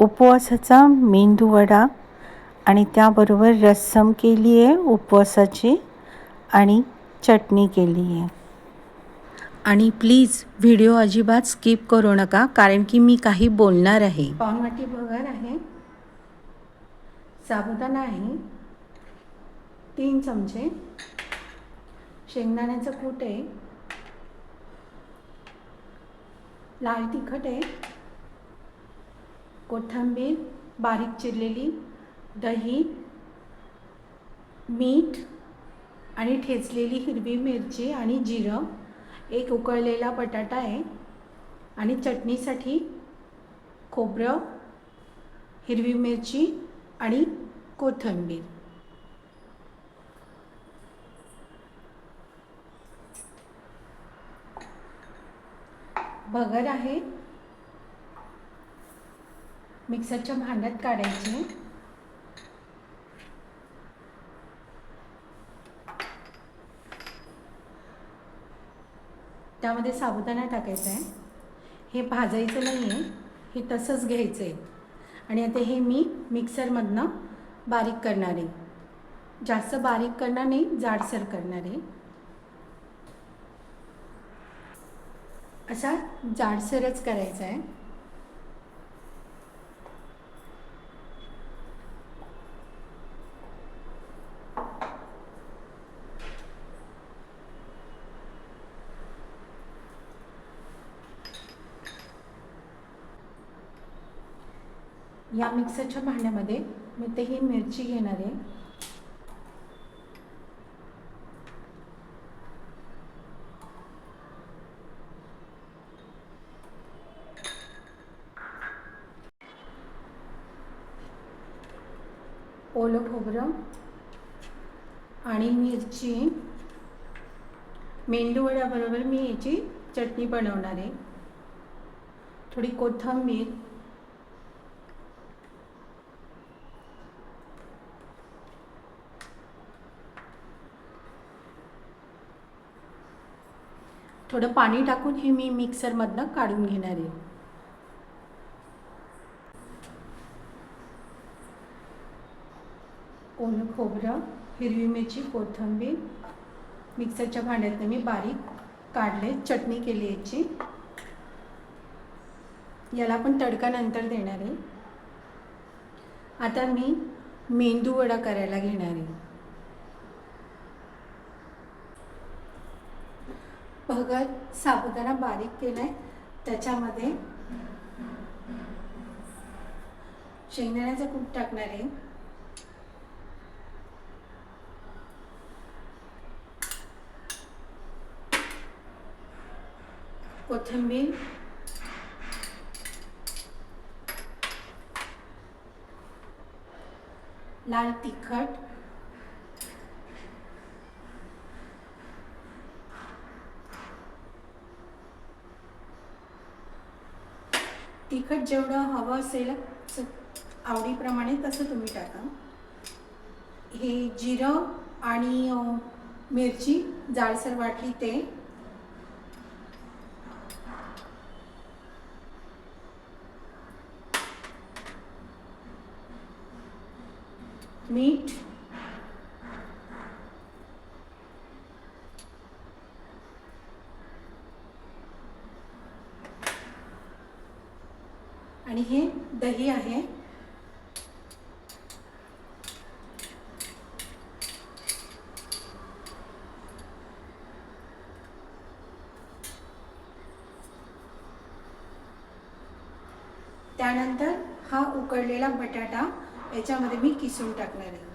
उपवासाचा मेंदूवडा आणि त्याबरोबर रस्सम केली आहे उपवासाची आणि चटणी केली आहे. आणि प्लीज व्हिडिओ अजिबात स्किप करू नका कारण की मी काही बोलणार आहे. पावनवाटी बघार आहे. साबुदाणा आहे. तीन चमचे. शेंगदाण्याचं कूट आहे. लाल तिखट आहे. कोथिंबीर बारीक चिरलेली दही मीठ आणि ठेचलेली हिरवी मिरची आणि जिरं एक उकळलेला बटाटा आहे आणि चटणीसाठी खोबरं हिरवी मिरची आणि कोथिंबीर. भगर आहे. मिक्सरच्या भांड्यात काढायचे. त्यामध्ये साबुदाणा टाकायचा आहे. हे भाजायचं नाही आहे हे तसंच घ्यायचं आहे आणि आता हे मी मिक्सरमधनं बारीक करणार आहे. जास्त बारीक करणार नाही जाडसर करणार आहे. असा जाडसरच करायचा आहे. या मिक्सरच्या भांड्यामध्ये मी ते ही मिरची घेणार आहे. ओलं खोबरं आणि मिरची. मेंदूवड्याबरोबर मी याची चटणी बनवणार आहे. थोडी कोथिंबीर थोडं पाणी टाकून हे मी मिक्सरमधनं काढून घेणार आहे. ओलं खोबरं हिरवी मिरची कोथिंबीर. मिक्सरच्या भांड्यातनं मी बारीक काढले चटणी केली याची. याला पण तडका नंतर देणार आहे. आता मी मेंदू वडा करायला घेणार आहे. भगत साबुदाणा बारीक केला आहे त्याच्यामध्ये शेंगदाण्याचं कूट टाकणार आहे. कोथिंबीर. लाल तिखट. तिखट जेवढं हवं असेल आवडीप्रमाणे तसं तुम्ही टाका. हे जिरं आणि मिरची जाडसर वाटली ते मीठ आणि हे दही आहे. त्यानंतर हा उकडलेला बटाटा याच्यामध्ये मी किसून टाकणार आहे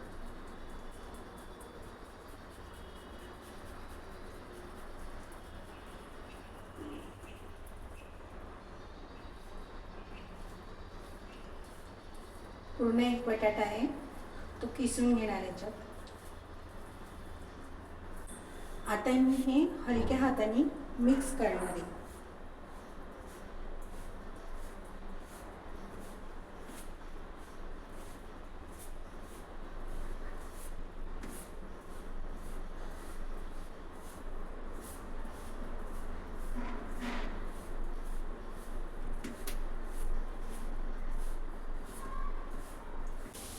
पूर्ण एक बटाटा आहे तो किसून घेणार याच्यात. आता मी हे हलक्या हाताने मिक्स करणार आहे.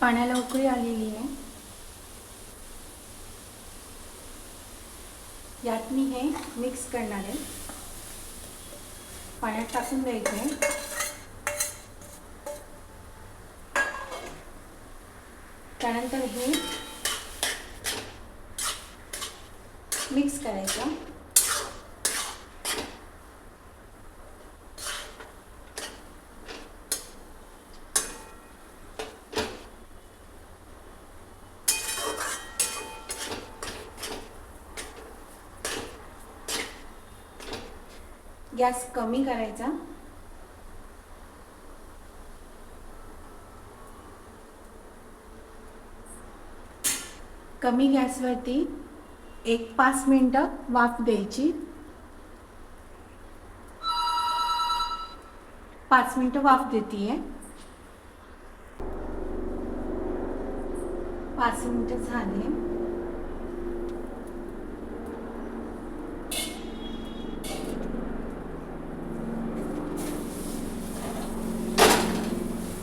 पाण्याला उकळी आलेली आहे. यात मी हे मिक्स करणार आहे. पाण्यात टाकून द्यायचं आहे त्यानंतर हे मिक्स करायचं. गॅस कमी करायचा. कमी गॅसवरती एक पाच मिनटं वाफ द्यायची. पाच मिनटं वाफ देते पाच मिनटं झाले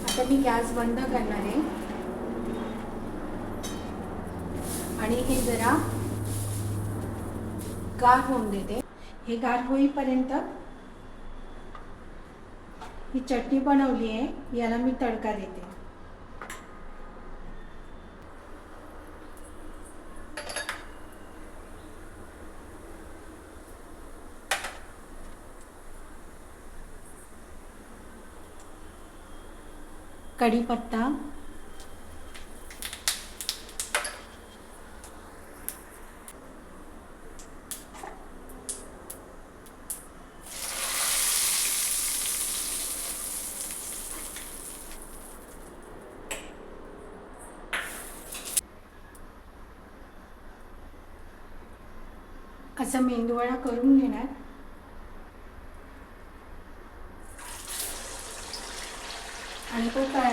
आता मी गॅस बंद करणार आहे. आणि हे जरा गार होऊन देते. हे गार होईपर्यंत ही चटणी बनवली आहे याला मी तडका देते. कढीपत्ता असं मेंदूवडा करून घेणार. आणि तो काय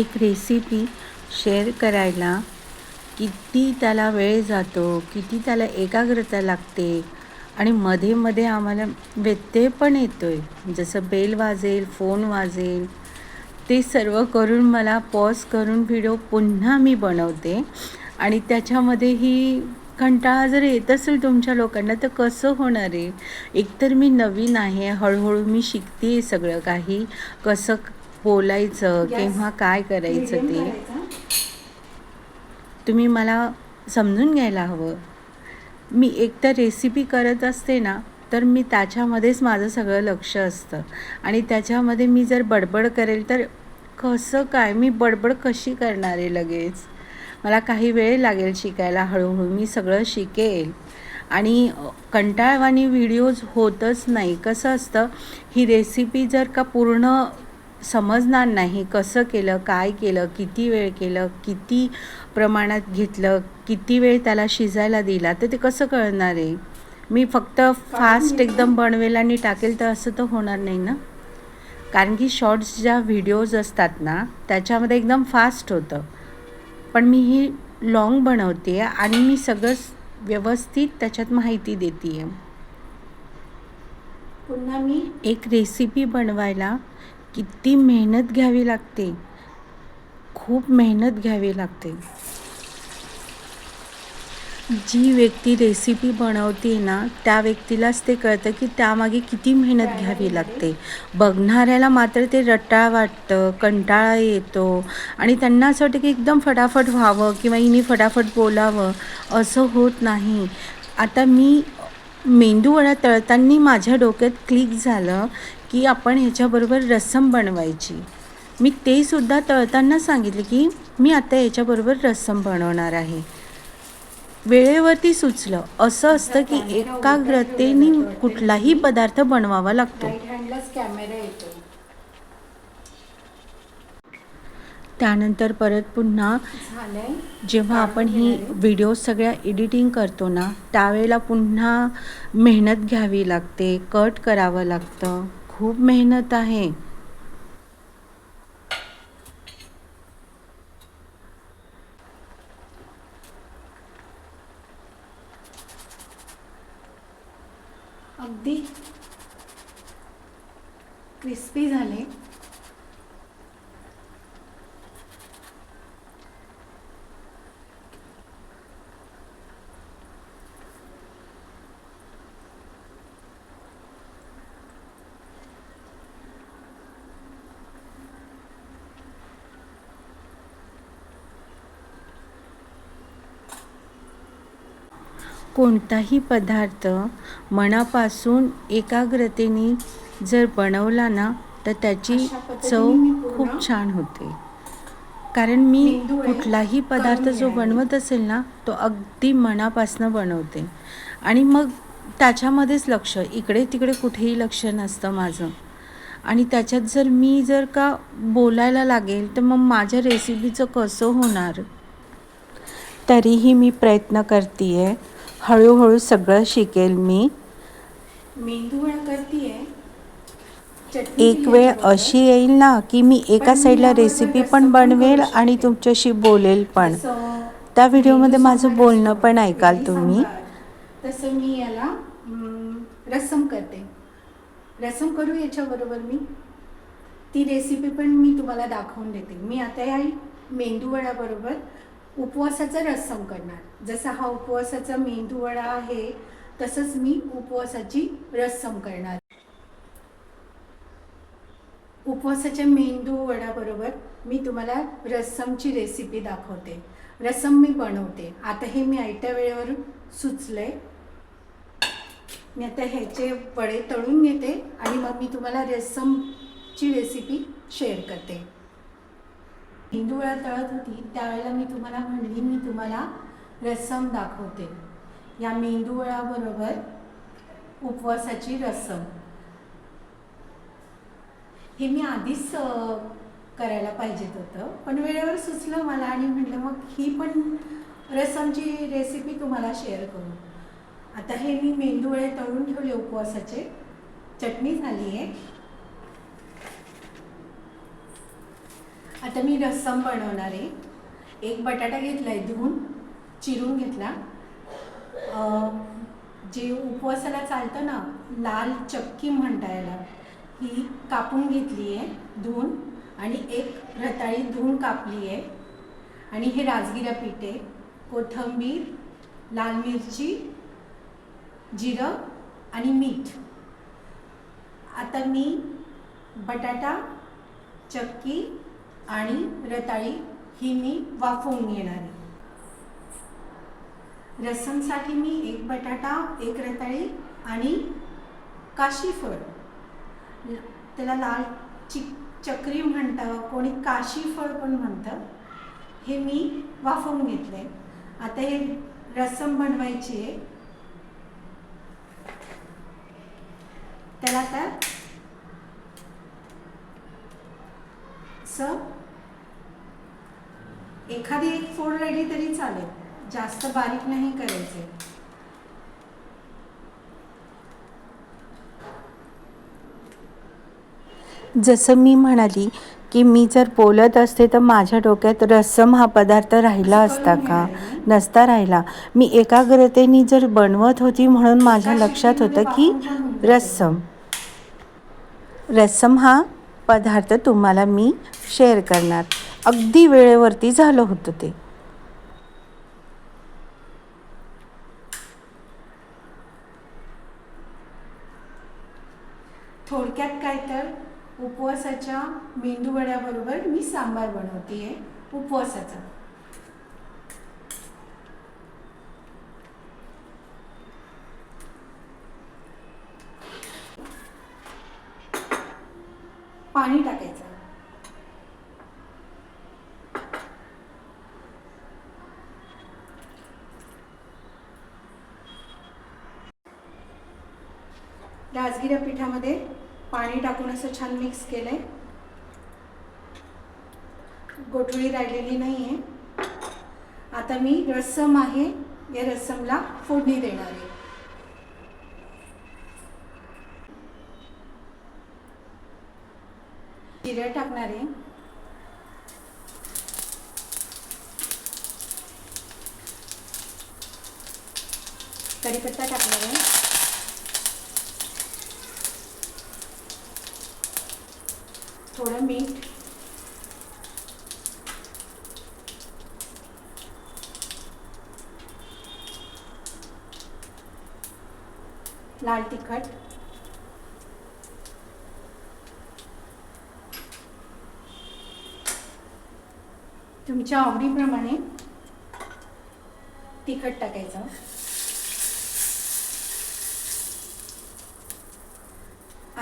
एक रेसिपी शेअर करायला किती त्याला वेळ जातो किती त्याला एकाग्रता लागते आणि मध्ये मध्ये आम्हाला व्यत्यय पण येतो आहे जसं बेल वाजेल फोन वाजेल ते सर्व करून मला पॉज करून व्हिडिओ पुन्हा मी बनवते. आणि त्याच्यामध्येही कंटाळा जर येत असेल तुमच्या लोकांना तर कसं होणार आहे? एकतर मी नवीन आहे हळूहळू मी शिकते सगळं काही. कसं बोलायचं. केव्हा काय करायचं ते. तुम्ही मला समजून घ्यायला हवं. मी एकतर रेसिपी करत असते ना तर मी त्याच्यामध्येच माझं सगळं लक्ष असतं. आणि त्याच्यामध्ये मी जर बडबड करेल तर कसं काय? मी बडबड कशी करणार आहे लगेच? मला काही वेळ लागेल शिकायला हळूहळू मी सगळं शिकेल. आणि कंटाळवाणी व्हिडिओज होतच नाही. कसं असतं? ही रेसिपी जर का पूर्ण समजणार नाही कसं केलं काय केलं किती वेळ केलं किती प्रमाणात घेतलं किती वेळ त्याला शिजायला दिला तर ते कसं कळणार आहे? मी फक्त फास्ट एकदम बनवेल आणि टाकेल तर असं तर होणार नाही ना? कारण की शॉर्ट्स ज्या व्हिडिओज असतात ना त्याच्यामध्ये एकदम फास्ट होतं. पण मी ही लॉंग बनवते आणि मी सगळं व्यवस्थित त्याच्यात माहिती देते आहे पुन्हा मी? एक रेसिपी बनवायला किती मेहनत घ्यावी लागते. खूप मेहनत घ्यावी लागते. जी व्यक्ती रेसिपी बनवते ना त्या व्यक्तीलाच ते कळतं की त्यामागे किती मेहनत घ्यावी लागते. बघणाऱ्याला मात्र ते रटाळ वाटतं कंटाळा येतो आणि त्यांना असं वाटतं की एकदम फटाफट व्हावं किंवा हिने फटाफट बोलावं असं होत नाही. आता मी मेंदूवडा तळताना माझ्या डोक्यात क्लिक झालं की आपण ह्याच्याबरोबर रस्सम बनवायची. मी ते सुद्धा तळताना सांगितले की मी आता याच्याबरोबर रस्सम बनवणार आहे. वेळेवरती सुचलं. असं असतं की एकाग्रतेने कुठलाही पदार्थ बनवावा लागतो. त्यानंतर परत पुन्हा जेव्हा आपण ही व्हिडिओ सगळ्या एडिटिंग करतो ना त्यावेळेला पुन्हा मेहनत घ्यावी लागते कट करावं लागतं. खूप मेहनत आहे. अगदी क्रिस्पी झाले. कोणताही पदार्थ मनापासून एकाग्रतेने जर बनवला ना तर त्याची चव खूप छान होते. कारण मी कुठलाही पदार्थ जो. बनवत असेल ना तो अगदी मनापासून बनवते. आणि मग त्याच्यामध्येच लक्ष इकडे तिकडे कुठेही लक्ष नसतं माझं. आणि त्याच्यात जर मी जर का बोलायला लागेल तर मग माझ्या रेसिपीचं कसं होणार? तरीही मी प्रयत्न करते आहे हळूहळू सगळं शिकेल मी. मेंदू चटणी एक वेळ. अशी येईल ना की मी एका साईडला रेसिपी पण बनवेल. आणि तुमच्याशी बोलेल पण. त्या व्हिडिओमध्ये माझं बोलणं पण ऐकाल तुम्ही. तसं मी याला रस्सम करते. रस्सम करू याच्याबरोबर मी? ती रेसिपी पण मी तुम्हाला दाखवून देते. मी आता या मेंदू वड्याबरोबर उपवासाचा रस्सम करणार. जसा हा उपवासाचा मेंदूवडा आहे तसंच मी उपवासाची रस्सम करणार. उपवासाच्या मेंदू वडाबरोबर मी तुम्हाला रस्समची रेसिपी दाखवते. रस्सम मी बनवते. आता हे मी आयत्या वेळेवर सुचले मी आता ह्याचे वडे तळून घेते आणि मग मी तुम्हाला रस्समची रेसिपी शेअर करते. हिंदुळा तळत होती त्यावेळेला मी तुम्हाला म्हणली मी तुम्हाला रस्सम दाखवते. या मेंदूवळाबरोबर उपवासाची रस्सम हे मी आधीच करायला पाहिजेत होतं पण वेळेवर सुचलं मला आणि म्हटलं मग ही पण रसमची रेसिपी तुम्हाला शेअर करू. आता हे मी मेंदूवडे तळून ठेवले उपवासाचे. चटणी झाली आहे आता मी रस्सम बनवणार आहे. एक बटाटा घेतला आहे धुवून चिरून घेतला. जे उपवासाला चालतं ना लाल चक्की म्हणता याला ही कापून घेतली आहे धुवून आणि एक रताळी धुवून कापली आहे आणि हे राजगिरा पीठ आहे. कोथिंबीर लाल मिरची जिरं आणि मीठ. आता मी बटाटा चक्की आणि रताळी ही मी वाफवून घेणार. आहे रसमसाठी मी एक बटाटा एक रताळी आणि काशीफळ त्याला लाल चिक चक्री म्हणतं कोणी काशीफळ पण म्हणतं. हे मी वाफवून घेतले आता हे रसम बनवायची आहे. त्याला आता असं एखादी एक फोड रेडी तरी चालेल. जास्त बारीक नाही करायचे. जसं मी म्हणाली की मी जर बोलत असते तर माझ्या डोक्यात रस्सम हा पदार्थ राहिला असता का? नसता राहिला. मी एकाग्रतेने जर बनवत होती म्हणून माझ्या लक्षात होतं की रस्सम रस्सम हा पदार्थ तुम्हाला मी शेअर करणार. अगदी वेळेवरती झालं होतं ते. थोडक्यात काय तर उपवासाच्या मेंदू वड्याबरोबर मी सांबार बनवते उपवासाचा पाणी टाकायचं राजगिरा पिठामध्ये पाणी टाकून असं छान मिक्स केलंय. गोठळी राहिलेली नाही आहे आता मी रस्सम आहे या रस्समला फोडणी देणार आहे. जिरं टाकणार आहे. कढीपत्ता टाकणार आहे. थोडं मीठ. लाल तिखट. तुमच्या आवडीप्रमाणे तिखट टाकायचं.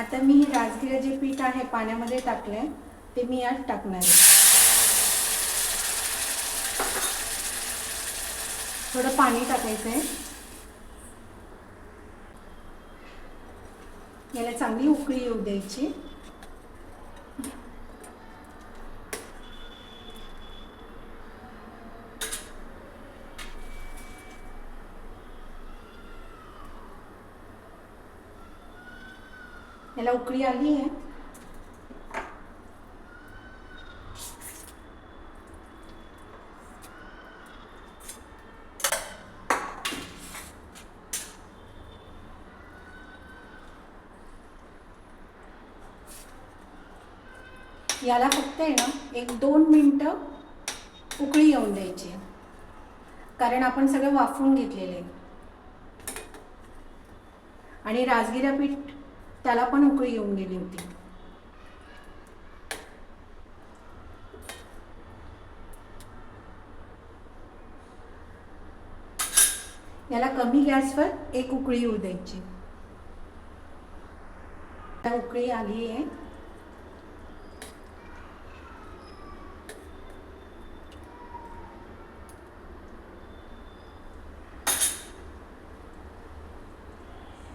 आता मी राजगिरा जे पीठ आहे पाण्यामध्ये टाकलंय ते मी यात टाकणार आहे. थोडं पाणी टाकायचं आहे याला चांगली उकळी येऊ द्यायची. याला उकळी आली आहे याला फक्त आहे ना एक दोन मिनटं उकळी येऊन द्यायची कारण आपण सगळं वाफवून घेतलेलं आहे आणि राजगिरा पीठ त्याला पण उकळी येऊन गेली होती. याला कमी गॅसवर एक उकळी येऊ द्यायची. उकळी आली आहे.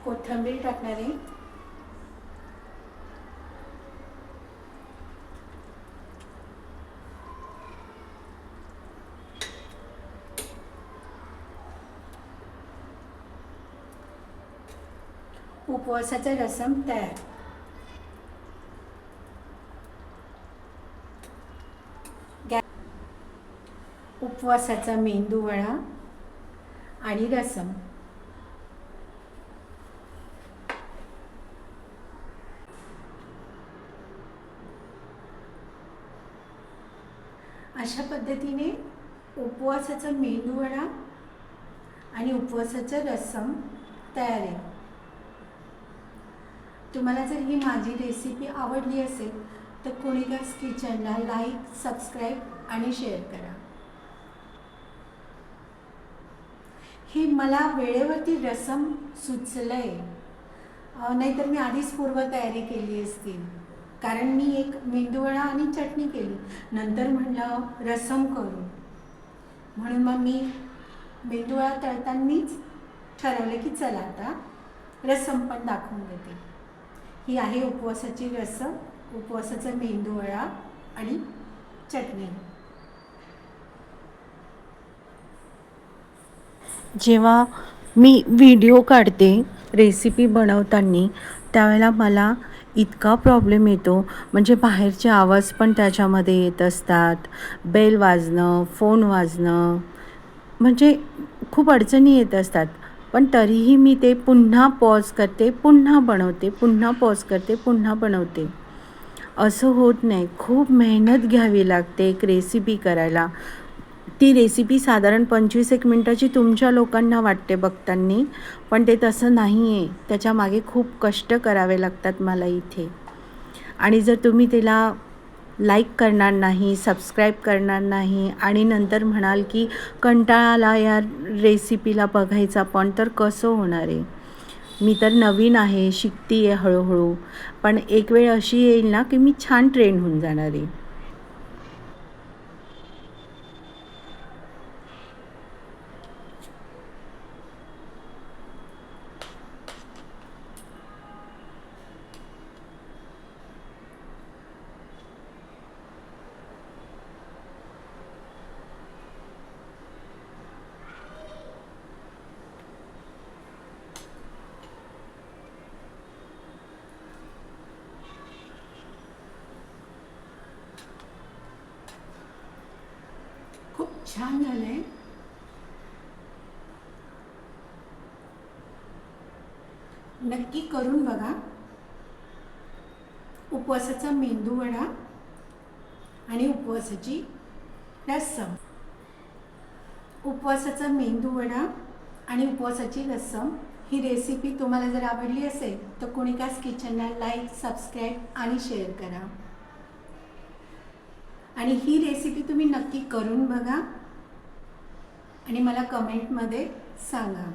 कोथिंबीर टाकणार आहे. उपवासाचा रसम तयार. गॅ- उपवासाचा मेंदू वडा आणि रसम. अशा पद्धतीने उपवासाचा मेंदूवडा आणि उपवासाचं रसम तयार आहे. तुम्हाला जर ही माझी रेसिपी आवडली असेल तर कोणीदास किचनला लाईक सबस्क्राईब आणि शेअर करा. हे मला वेळेवरती रसम सुचलं आहे नाहीतर मी आधीच पूर्वतयारी केली असती. कारण मी एक मेंदूवडा आणि चटणी केली. नंतर म्हणलं रसम करू. म्हणून मग मी मेंदूवडा तळतानीच ठरवलं की चला आता रसम पण दाखवून देते. ही आहे उपवासाची रसम उपवासाचा मेंदूवडा आणि चटणी. जेव्हा मी व्हिडिओ काढते रेसिपी बनवताना त्यावेळेला मला इतका प्रॉब्लेम येतो. म्हणजे बाहेरचे आवाज पण त्याच्यामध्ये येत असतात. बेल वाजणं फोन वाजणं. म्हणजे खूप अडचणी येत असतात. पण तरीही मी ते पुन्हा पॉज करते पुन्हा बनवते पुन्हा पॉज करते पुन्हा बनवते. असं होत नाही. खूप मेहनत घ्यावी लागते एक रेसिपी करायला. ती रेसिपी साधारण पंचवीस एक मिनटाची तुमच्या लोकांना वाटते बघताना पण ते तसं नाही आहे त्याच्यामागे खूप कष्ट करावे लागतात मला इथे. आणि जर तुम्ही तिला लाईक करणार नाही सबस्क्राईब करणार नाही आणि नंतर म्हणाल की कंटाळाला या रेसिपीला बघायचा पण तर कसं होणार आहे? मी तर नवीन आहे शिकती आहे हळूहळू. पण एक वेळ अशी येईल ना की मी छान ट्रेन होऊन जाणार आहे. छान झालंय नक्की करून बघा. उपवासाचा मेंदू वडा आणि उपवासाची रस्सम. उपवासाचा मेंदू वडा आणि उपवासाची रस्सम ही रेसिपी तुम्हाला जर आवडली असेल तर कुणिकास किचनला लाईक सबस्क्राईब आणि शेअर करा. आणि ही रेसिपी तुम्ही नक्की करून बघा. आणि मला कमेंटमध्ये सांगा.